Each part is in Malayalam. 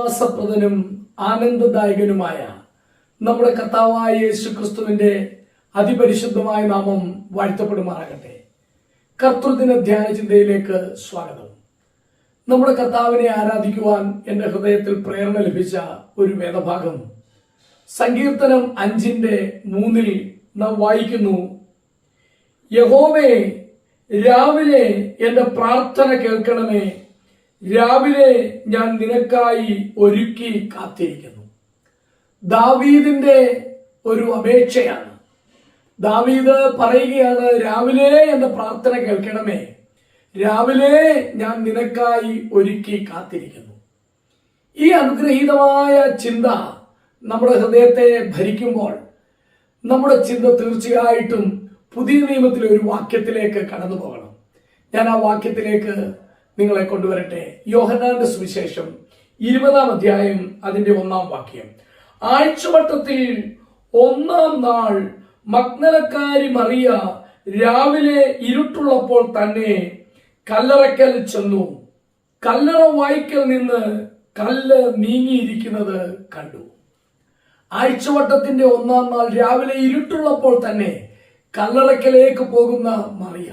ആശ്വാസപ്രദനും ആനന്ദദായകനുമായ നമ്മുടെ കർത്താവായ യേശു ക്രിസ്തുവിന്റെ അതിപരിശുദ്ധമായ നാമം വാഴ്ത്തപ്പെടുമാറാകട്ടെ. കർത്തൃദിന ധ്യാന ചിന്തയിലേക്ക് സ്വാഗതം. നമ്മുടെ കർത്താവിനെ ആരാധിക്കുവാൻ എന്റെ ഹൃദയത്തിൽ പ്രേരണ ലഭിച്ച ഒരു വേദഭാഗം. സങ്കീർത്തനം അഞ്ചിന്റെ മൂന്നിൽ നാം വായിക്കുന്നു യഹോവേ രാവിലെ എന്റെ പ്രാർത്ഥന കേൾക്കണമേ രാവിലെ ഞാൻ നിനക്കായി ഒരുക്കി കാത്തിരിക്കുന്നു. ദാവീദിന്റെ ഒരു അപേക്ഷയാണ്. ദാവീദ് പറയുകയാണ് രാവിലെ എന്ന പ്രാർത്ഥന കേൾക്കണമേ. രാവിലെ ഞാൻ നിനക്കായി ഒരുക്കി കാത്തിരിക്കുന്നു. ഈ അനുഗ്രഹീതമായ ചിന്ത നമ്മുടെ ഹൃദയത്തെ ഭരിക്കുമ്പോൾ നമ്മുടെ ചിന്ത തീർച്ചയായിട്ടും പുതിയ നിയമത്തിലെ ഒരു വാക്യത്തിലേക്ക് കടന്നു പോകണം ഞാൻ ആ വാക്യത്തിലേക്ക് നിങ്ങളെ കൊണ്ടുവരട്ടെ. യോഹനാന്റെ സുവിശേഷം ഇരുപതാം അധ്യായം അതിന്റെ ഒന്നാം വാക്യം. ആഴ്ചവട്ടത്തിൽ ഒന്നാം നാൾ മഗ്നലക്കാരി മറിയ രാവിലെ ഇരുട്ടുള്ളപ്പോൾ തന്നെ കല്ലറക്കൽ ചെന്നു. കല്ലറ വായിക്കൽ നിന്ന് കല്ല് നീങ്ങിയിരിക്കുന്നത് കണ്ടു. ആഴ്ചവട്ടത്തിന്റെ ഒന്നാം നാൾ രാവിലെ ഇരുട്ടുള്ളപ്പോൾ തന്നെ കല്ലറയ്ക്കലേക്ക് പോകുന്ന മറിയ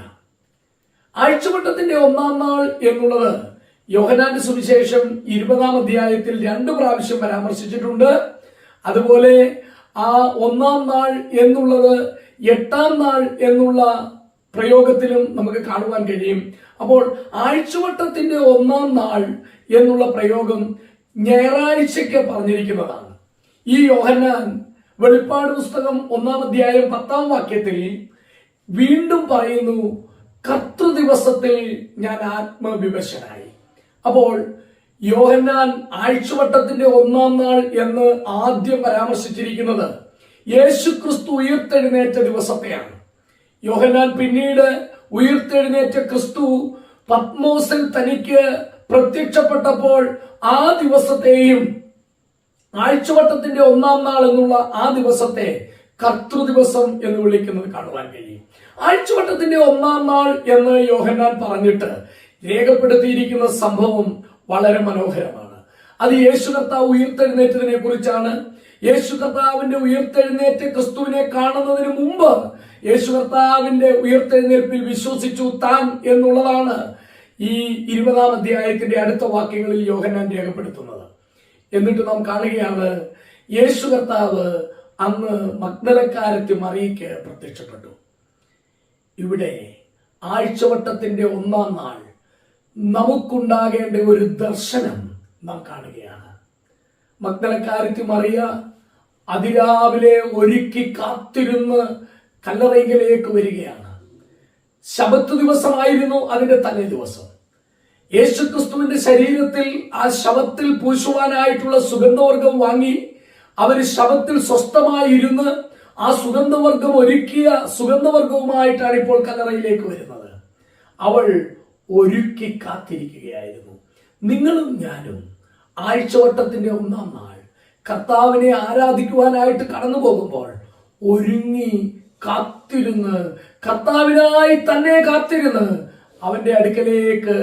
ആഴ്ചവട്ടത്തിന്റെ ഒന്നാം നാൾ എന്നുള്ളത് യോഹനാന്റെ സുവിശേഷം ഇരുപതാം അധ്യായത്തിൽ രണ്ടു പ്രാവശ്യം പരാമർശിച്ചിട്ടുണ്ട്. അതുപോലെ ആ ഒന്നാം നാൾ എന്നുള്ളത് എട്ടാം നാൾ എന്നുള്ള പ്രയോഗത്തിലും നമുക്ക് കാണുവാൻ കഴിയും. അപ്പോൾ ആഴ്ചവട്ടത്തിന്റെ ഒന്നാം നാൾ എന്നുള്ള പ്രയോഗം ഞായറാഴ്ചയ്ക്ക് പറഞ്ഞിരിക്കുന്നതാണ്. ഈ യോഹന്നാൻ വെളിപ്പാട് പുസ്തകം ഒന്നാം അധ്യായം പത്താം വാക്യത്തിൽ വീണ്ടും പറയുന്നു കർത്തൃ ദിവസത്തിൽ ഞാൻ ആത്മവിവശനായി അപ്പോൾ യോഹന്നാൻ ആഴ്ചവട്ടത്തിന്റെ ഒന്നാം നാൾ എന്ന് ആദ്യം പരാമർശിച്ചിരിക്കുന്നത് യേശു ക്രിസ്തു ഉയർത്തെഴുന്നേറ്റ ദിവസത്തെയാണ്. യോഹന്നാൻ പിന്നീട് ഉയർത്തെഴുന്നേറ്റ ക്രിസ്തു പത്മോസിൽ തനിക്ക് പ്രത്യക്ഷപ്പെട്ടപ്പോൾ ആ ദിവസത്തെയും ആഴ്ചവട്ടത്തിന്റെ ഒന്നാം നാൾ എന്നുള്ള ആ ദിവസത്തെ കർത്തൃ ദിവസം എന്ന് വിളിക്കുന്നത് കാണുവാൻ കഴിയും. ആഴ്ചവട്ടത്തിന്റെ ഒന്നാം നാൾ എന്ന് യോഹന്നാൻ പറഞ്ഞിട്ട് രേഖപ്പെടുത്തിയിരിക്കുന്ന സംഭവം വളരെ മനോഹരമാണ്. അത് യേശു കർത്താവ് ഉയർത്തെഴുന്നേറ്റതിനെ കുറിച്ചാണ്. യേശു കർത്താവിന്റെ ഉയർത്തെഴുന്നേറ്റ് ക്രിസ്തുവിനെ കാണുന്നതിന് മുമ്പ് യേശു കർത്താവിന്റെ ഉയർത്തെഴുന്നേൽപ്പിൽ വിശ്വസിച്ചു താൻ എന്നുള്ളതാണ് ഈ ഇരുപതാം അധ്യായത്തിന്റെ അടുത്ത വാക്യങ്ങളിൽ യോഹന്നാൻ രേഖപ്പെടുത്തുന്നത്. എന്നിട്ട് നാം കാണുകയാണ് യേശു കർത്താവ് അന്ന് മഗ്നലക്കാരത്തി മറിയയ്ക്ക് പ്രത്യക്ഷപ്പെട്ടു. ഇവിടെ ആഴ്ചവട്ടത്തിന്റെ ഒന്നാം നാൾ നമുക്കുണ്ടാകേണ്ട ഒരു ദർശനം നാം കാണുകയാണ്. മഗ്നലക്കാരത്തി മറിയ അതിരാവിലെ ഒരുക്കി കാത്തിരുന്ന് കല്ലറയിലേക്ക് വരികയാണ്. ശബത്ത് ദിവസമായിരുന്നു അതിന്റെ തലേ ദിവസം. യേശുക്രിസ്തുവിന്റെ ശരീരത്തിൽ ആ ശവത്തിൽ പൂശുവാനായിട്ടുള്ള സുഗന്ധവർഗം വാങ്ങി അവർ ശവത്തിൽ സ്വസ്ഥമായി ഇരുന്ന് ആ സുഗന്ധവർഗം ഒരുക്കിയ സുഗന്ധവർഗവുമായിട്ടാണ് ഇപ്പോൾ കല്ലറയിലേക്ക് വരുന്നത്. അവൾ ഒരുക്കി കാത്തിരിക്കുകയായിരുന്നു. നിങ്ങളും ഞാനും ആഴ്ചവട്ടത്തിന്റെ ഒന്നാം നാൾ കർത്താവിനെ ആരാധിക്കുവാനായിട്ട് കടന്നു പോകുമ്പോൾ ഒരുങ്ങി കാത്തിരുന്ന് കർത്താവിനായി തന്നെ കാത്തിരുന്ന് അവന്റെ അടുക്കലേക്ക്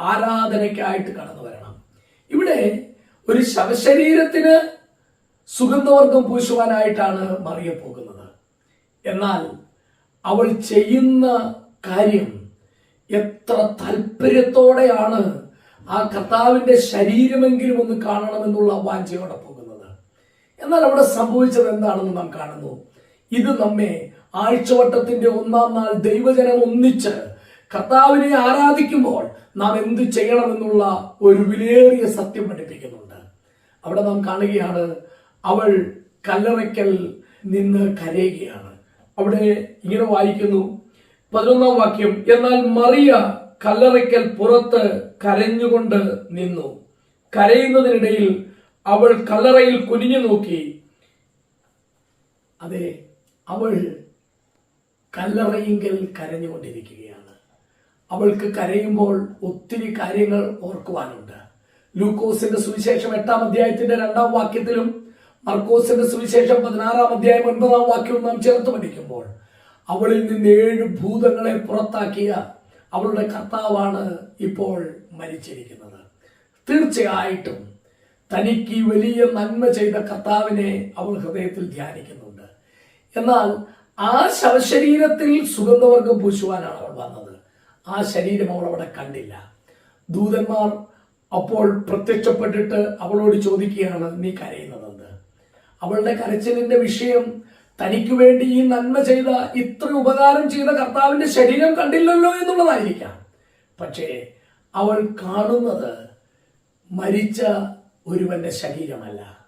ആരാധനയ്ക്കായിട്ട് കടന്നു വരണം. ഇവിടെ ഒരു ശവശരീരത്തിന് സുഗന്ധവർഗം പൂശുവാനായിട്ടാണ് മറിയ പോകുന്നത്. എന്നാൽ അവൾ ചെയ്യുന്ന കാര്യം എത്ര താല്പര്യത്തോടെയാണ് ആ കർത്താവിന്റെ ശരീരമെങ്കിലും ഒന്ന് കാണണമെന്നുള്ള വാഞ്ചയോടെ പോകുന്നത്. എന്നാൽ അവിടെ സംഭവിച്ചത് എന്താണെന്ന് നാം കാണുന്നു. ഇത് നമ്മെ ആഴ്ചവട്ടത്തിന്റെ ഒന്നാം നാൾ ദൈവജനം ഒന്നിച്ച് കർത്താവിനെ ആരാധിക്കുമ്പോൾ നാം എന്ത് ചെയ്യണമെന്നുള്ള ഒരു വിലയേറിയ സത്യം പഠിപ്പിക്കുന്നുണ്ട്. അവിടെ നാം കാണുകയാണ് അവൾ കല്ലറയ്ക്കൽ നിന്ന് കരയുകയാണ്. അവിടെ ഇങ്ങനെ വായിക്കുന്നു പതിനൊന്നാം വാക്യം എന്നാൽ മറിയ കല്ലറയ്ക്കൽ പുറത്ത് കരഞ്ഞുകൊണ്ട് നിന്നു. കരയുന്നതിനിടയിൽ അവൾ കല്ലറയിൽ കുനിഞ്ഞു നോക്കി. അതെ അവൾ കല്ലറയിങ്കൽ കരഞ്ഞുകൊണ്ടിരിക്കുകയാണ്. അവൾക്ക് കരയുമ്പോൾ ഒത്തിരി കാര്യങ്ങൾ ഓർക്കുവാനുണ്ട്. ലൂക്കോസിന്റെ സുവിശേഷം എട്ടാം അധ്യായത്തിന്റെ രണ്ടാം വാക്യത്തിലും മർക്കോസിന്റെ സുവിശേഷം പതിനാറാം അധ്യായം ഒൻപതാം വാക്യവും നാം ചേർത്ത് പഠിക്കുമ്പോൾ അവളിൽ നിന്ന് ഏഴ് ഭൂതങ്ങളെ പുറത്താക്കിയ അവളുടെ കർത്താവാണ് ഇപ്പോൾ മരിച്ചിരിക്കുന്നത്. തീർച്ചയായിട്ടും തനിക്ക് വലിയ നന്മ ചെയ്ത കർത്താവിനെ അവൾ ഹൃദയത്തിൽ ധ്യാനിക്കുന്നുണ്ട്. എന്നാൽ ആ ശവശരീരത്തിൽ സുഗന്ധവർഗം പൂശുവാനാണ് അവൾ വന്നത്. ആ ശരീരം അവൾ അവിടെ കണ്ടില്ല. ദൂതന്മാർ അപ്പോൾ പ്രത്യക്ഷപ്പെട്ടിട്ട് അവളോട് ചോദിക്കുകയാണ് നീ കരയുന്നതെന്ന് അവളുടെ കരച്ചിലിന്റെ വിഷയം തനിക്ക് വേണ്ടി ഈ നന്മ ചെയ്ത ഇത്ര ഉപകാരം ചെയ്ത കർത്താവിന്റെ ശരീരം കണ്ടില്ലല്ലോ എന്നുള്ളതായിരിക്കാം. പക്ഷേ അവൾ കാണുന്നത് മരിച്ച ഒരുവന്റെ ശരീരമല്ല.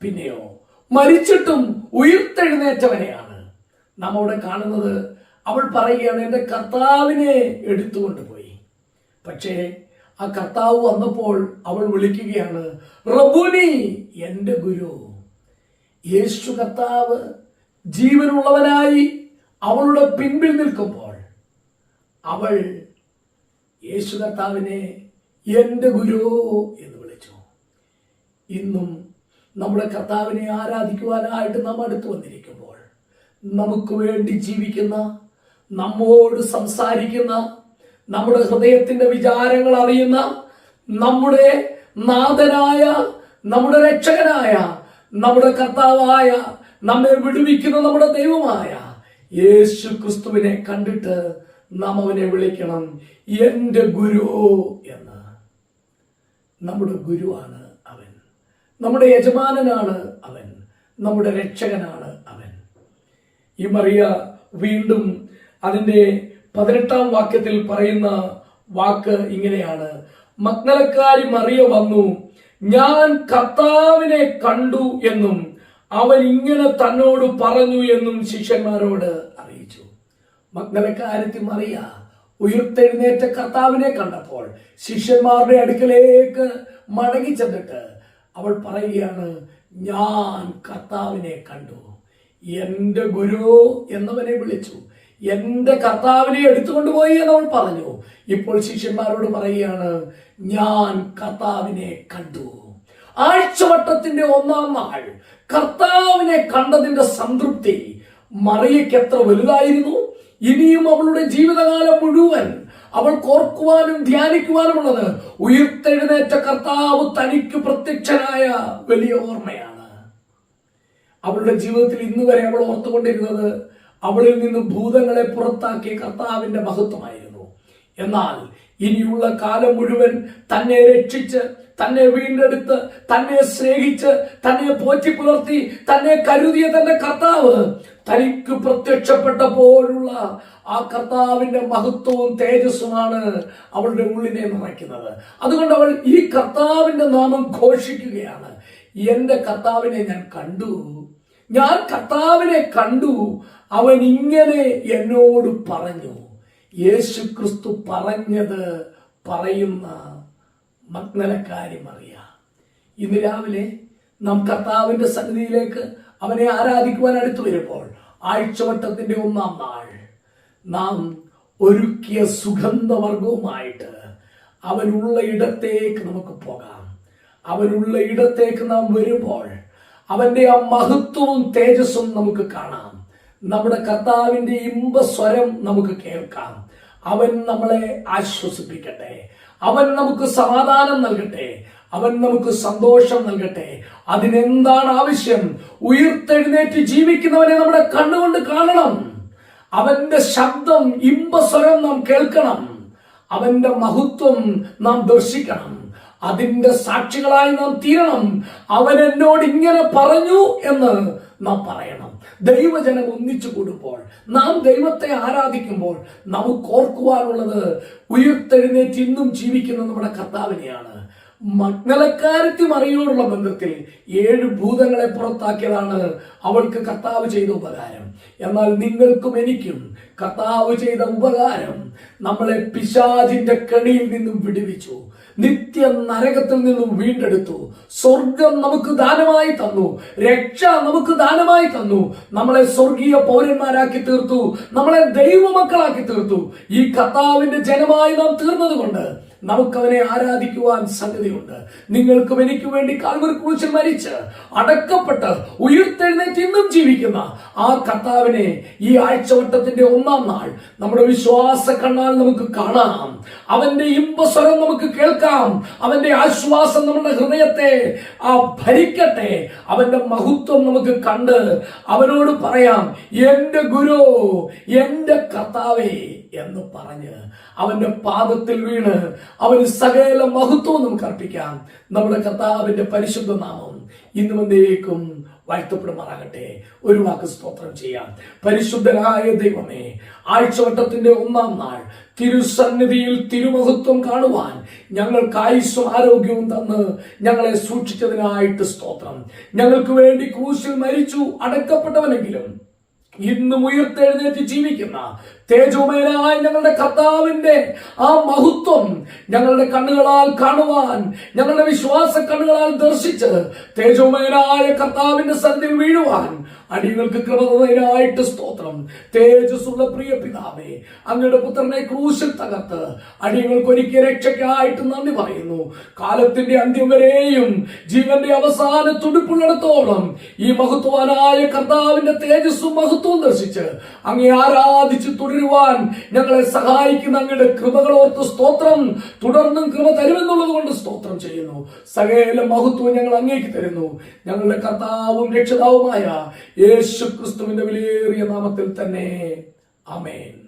പിന്നെയോ മരിച്ചിട്ടും ഉയർത്തെഴുന്നേറ്റവനെയാണ്. നാം അവിടെ കാണുന്നത് അവൾ പറയുകയാണ് എന്റെ കർത്താവിനെ എടുത്തുകൊണ്ടുപോയി. പക്ഷേ ആ കർത്താവ് വന്നപ്പോൾ അവൾ വിളിക്കുകയാണ് റബുനി എന്റെ ഗുരു. യേശു കർത്താവ് ജീവനുള്ളവനായി അവളുടെ പിൻപിൽ നിൽക്കുമ്പോൾ അവൾ യേശു കർത്താവിനെ എന്റെ ഗുരു എന്ന് വിളിച്ചു. ഇന്നും നമ്മുടെ കർത്താവിനെ ആരാധിക്കുവാനായിട്ട് നാം അടുത്തു വന്നിരിക്കുമ്പോൾ നമുക്ക് വേണ്ടി ജീവിക്കുന്ന നമ്മോട് സംസാരിക്കുന്ന നമ്മുടെ ഹൃദയത്തിന്റെ വിചാരങ്ങൾ അറിയുന്ന നമ്മുടെ നാഥനായ നമ്മുടെ രക്ഷകനായ നമ്മുടെ കർത്താവായ നമ്മെ വിടുവിക്കുന്ന നമ്മുടെ ദൈവമായ യേശു ക്രിസ്തുവിനെ കണ്ടിട്ട് നാം അവനെ വിളിക്കണം. എന്റെ ഗുരു എന്ന്. നമ്മുടെ ഗുരുവാണ് അവൻ. നമ്മുടെ യജമാനനാണ് അവൻ. നമ്മുടെ രക്ഷകനാണ് അവൻ. ഈ മറിയ വീണ്ടും അതിന്റെ പതിനെട്ടാം വാക്യത്തിൽ പറയുന്ന വാക്ക് ഇങ്ങനെയാണ്. മഗ്നലക്കാരി മറിയ വന്നു. ഞാൻ കർത്താവിനെ കണ്ടു എന്നും അവൻ ഇങ്ങനെ തന്നോട് പറഞ്ഞു എന്നും ശിഷ്യന്മാരോട് അറിയിച്ചു. മഗ്നലക്കാരത്തി മറിയ ഉയർത്തെഴുന്നേറ്റ കർത്താവിനെ കണ്ടപ്പോൾ ശിഷ്യന്മാരുടെ അടുക്കലേക്ക് മടങ്ങി ചെന്നിട്ട് അവൾ പറയുകയാണ് ഞാൻ കർത്താവിനെ കണ്ടു. എന്റെ ഗുരു എന്നവനെ വിളിച്ചു. എന്റെ കർത്താവിനെ എടുത്തുകൊണ്ട് പോയി എന്ന് അവൾ പറഞ്ഞു. ഇപ്പോൾ ശിഷ്യന്മാരോട് പറയുകയാണ് ഞാൻ കർത്താവിനെ കണ്ടു. ആഴ്ചവട്ടത്തിന്റെ ഒന്നാം നാൾ കർത്താവിനെ കണ്ടതിന്റെ സംതൃപ്തി മറിയയ്ക്ക് എത്ര വലുതായിരുന്നു. ഇനിയും അവളുടെ ജീവിതകാലം മുഴുവൻ അവൾ കോർക്കുവാനും ധ്യാനിക്കുവാനുമുള്ളത് ഉയർത്തെഴുന്നേറ്റ കർത്താവ് തനിക്ക് പ്രത്യക്ഷനായ വലിയ ഓർമ്മയാണ്. അവളുടെ ജീവിതത്തിൽ ഇന്ന് വരെ അവൾ ഓർത്തുകൊണ്ടിരുന്നത് അവളിൽ നിന്ന് ഭൂതങ്ങളെ പുറത്താക്കിയ കർത്താവിന്റെ മഹത്വമായിരുന്നു. എന്നാൽ ഇനിയുള്ള കാലം മുഴുവൻ തന്നെ രക്ഷിച്ച് തന്നെ വീണ്ടെടുത്ത് തന്നെ സ്നേഹിച്ച് തന്നെ പോറ്റി പുലർത്തി തന്നെ കരുതിയ തന്റെ കർത്താവ് തനിക്ക് പ്രത്യക്ഷപ്പെട്ടപ്പോഴുള്ള ആ കർത്താവിന്റെ മഹത്വവും തേജസ്സുമാണ് അവളുടെ ഉള്ളിനെ നിറയ്ക്കുന്നത്. അതുകൊണ്ട് അവൾ ഈ കർത്താവിന്റെ നാമം ഘോഷിക്കുകയാണ്. എന്റെ കർത്താവിനെ ഞാൻ കണ്ടു. ഞാൻ കർത്താവിനെ കണ്ടു. അവൻ ഇങ്ങനെ എന്നോട് പറഞ്ഞു. യേശു ക്രിസ്തു പറഞ്ഞത് പറയുന്ന മഗ്നലക്കാരി മറിയ ഇന്ന് രാവിലെ നാം കർത്താവിന്റെ സന്നിധിയിലേക്ക് അവനെ ആരാധിക്കുവാൻ അടുത്തു വരുമ്പോൾ ആഴ്ചവട്ടത്തിന്റെ ഒന്നാം നാൾ നാം ഒരുക്കിയ സുഗന്ധവർഗവുമായിട്ട് അവനുള്ള ഇടത്തേക്ക് നമുക്ക് പോകാം. അവനുള്ള ഇടത്തേക്ക് നാം വരുമ്പോൾ അവന്റെ ആ മഹത്വവും തേജസ്സും നമുക്ക് കാണാം. നമ്മുടെ കർത്താവിന്റെ ഇമ്പസ്വരം നമുക്ക് കേൾക്കാം. അവൻ നമ്മളെ ആശ്വസിപ്പിക്കട്ടെ. അവൻ നമുക്ക് സമാധാനം നൽകട്ടെ. അവൻ നമുക്ക് സന്തോഷം നൽകട്ടെ. അതിനെന്താണ് ആവശ്യം? ഉയർത്തെഴുന്നേറ്റ് ജീവിക്കുന്നവനെ നമ്മുടെ കണ്ണുകൊണ്ട് കാണണം. അവന്റെ ശബ്ദം ഇമ്പസ്വരം നാം കേൾക്കണം. അവന്റെ മഹത്വം നാം ദർശിക്കണം. അതിന്റെ സാക്ഷികളായി നാം തീരണം. അവൻ എന്നോട് ഇങ്ങനെ പറഞ്ഞു എന്ന് നാം പറയണം. ദൈവജനം ഒന്നിച്ചു കൂടുമ്പോൾ നാം ദൈവത്തെ ആരാധിക്കുമ്പോൾ നമുക്ക് ഓർക്കുവാനുള്ളത് ഉയർത്തെഴുന്നേറ്റ് ഇന്നും ജീവിക്കുന്ന നമ്മുടെ കർത്താവിനെയാണ്. മഗ്നലക്കാരത്തി മറിയോടുള്ള ബന്ധത്തിൽ ഏഴ് ഭൂതങ്ങളെ പുറത്താക്കിയതാണ് അവൾക്ക് കർത്താവ് ചെയ്ത ഉപകാരം. എന്നാൽ നിങ്ങൾക്കും എനിക്കും കർത്താവ് ചെയ്ത ഉപകാരം നമ്മളെ പിശാചിന്റെ കെണിയിൽ നിന്നും വിടുവിച്ചു. നിത്യ നരകത്തിൽ നിന്നും വീണ്ടെടുത്തു. സ്വർഗം നമുക്ക് ദാനമായി തന്നു. രക്ഷ നമുക്ക് ദാനമായി തന്നു. നമ്മളെ സ്വർഗീയ പൗരന്മാരാക്കി തീർത്തു. നമ്മളെ ദൈവമക്കളാക്കി തീർത്തു. ഈ കർത്താവിന്റെ ജനമായി നാം തീർന്നത് കൊണ്ട് നമുക്കവനെ ആരാധിക്കുവാൻ സംഗതിയുണ്ട് നിങ്ങൾക്കും എനിക്ക് വേണ്ടി കാൽവർ ക്രൂശിൽ മരിച്ച് അടക്കപ്പെട്ട് ഉയർത്തെഴുന്നേറ്റ് ഇന്നും ജീവിക്കുന്ന ആ കർത്താവിനെ ഈ ആഴ്ചവട്ടത്തിന്റെ ഒന്നാം നാൾ നമ്മുടെ വിശ്വാസ കണ്ണാൽ നമുക്ക് കാണാം. അവന്റെ ഇമ്പസ്വരം നമുക്ക് കേൾക്കാം. അവന്റെ ആശ്വാസം നമ്മുടെ ഹൃദയത്തെ ആ ഭരിക്കട്ടെ. അവന്റെ മഹത്വം നമുക്ക് കണ്ട് അവനോട് പറയാം എന്റെ ഗുരു എന്റെ കർത്താവേ എന്ന് പറഞ്ഞ് അവന്റെ പാദത്തിൽ വീണ് അവന് സകല മഹത്വവും നമുക്ക് അർപ്പിക്കാം. നമ്മുടെ കർത്താവിന്റെ പരിശുദ്ധ നാമം ഇന്നും എന്തേക്കും വാഴ്ത്തപ്പെടുമാറാകട്ടെ. ഒരു വാക്ക് സ്തോത്രം ചെയ്യാം. പരിശുദ്ധനായ ദൈവമേ ആഴ്ചവട്ടത്തിന്റെ ഒന്നാം നാൾ തിരുസന്നിധിയിൽ തിരുമഹത്വം കാണുവാൻ ഞങ്ങൾക്ക് ആയുസ്സും ആരോഗ്യവും തന്ന് ഞങ്ങളെ സൂക്ഷിച്ചതിനായിട്ട് സ്തോത്രം. ഞങ്ങൾക്ക് വേണ്ടി ക്രൂശിൽ മരിച്ചു അടക്കപ്പെട്ടവനെങ്കിലും ഇന്നും ഉയർത്തെഴുന്നേറ്റ് ജീവിക്കുന്ന തേജോമയനായ ഞങ്ങളുടെ കർത്താവിന്റെ ആ മഹത്വം ഞങ്ങളുടെ കണ്ണുകളാൽ കാണുവാൻ ഞങ്ങളുടെ വിശ്വാസ കണ്ണുകളാൽ ദർശിച്ച് തേജോമയനായ കർത്താവിന്റെ സന്നിധിയിൽ വീഴുവാൻ അടികൾക്ക് കൃപതനായിട്ട് സ്തോത്രം. തേജസ്സുള്ള പ്രിയ പിതാവേ അങ്ങയുടെ പുത്രനെ ക്രൂശിൽ തകർത്ത് അടിയങ്ങൾക്ക് ഒരിക്കൽ രക്ഷയ്ക്കായിട്ട് നന്ദി പറയുന്നു. കാലത്തിന്റെ അന്ത്യം വരെയും ജീവന്റെ അവസാന തുടിപ്പുള്ളിടത്തോളം ഈ മഹത്വാനായ കർത്താവിന്റെ തേജസ്സും മഹത്വവും ദർശിച്ച് അങ്ങേ ആരാധിച്ച് തുടരുവാൻ ഞങ്ങളെ സഹായിക്കുന്ന അങ്ങയുടെ കൃപകളോർത്ത് സ്തോത്രം. തുടർന്നും കൃപ തരുമെന്നുള്ളത് കൊണ്ട് സ്തോത്രം ചെയ്യുന്നു. സകല മഹത്വം ഞങ്ങൾ അങ്ങേക്ക് തരുന്നു. ഞങ്ങളുടെ കർത്താവും രക്ഷിതാവുമായ യേശു ക്രിസ്തുവിന്റെ വിലയേറിയ നാമത്തിൽ തന്നെ. അമേൻ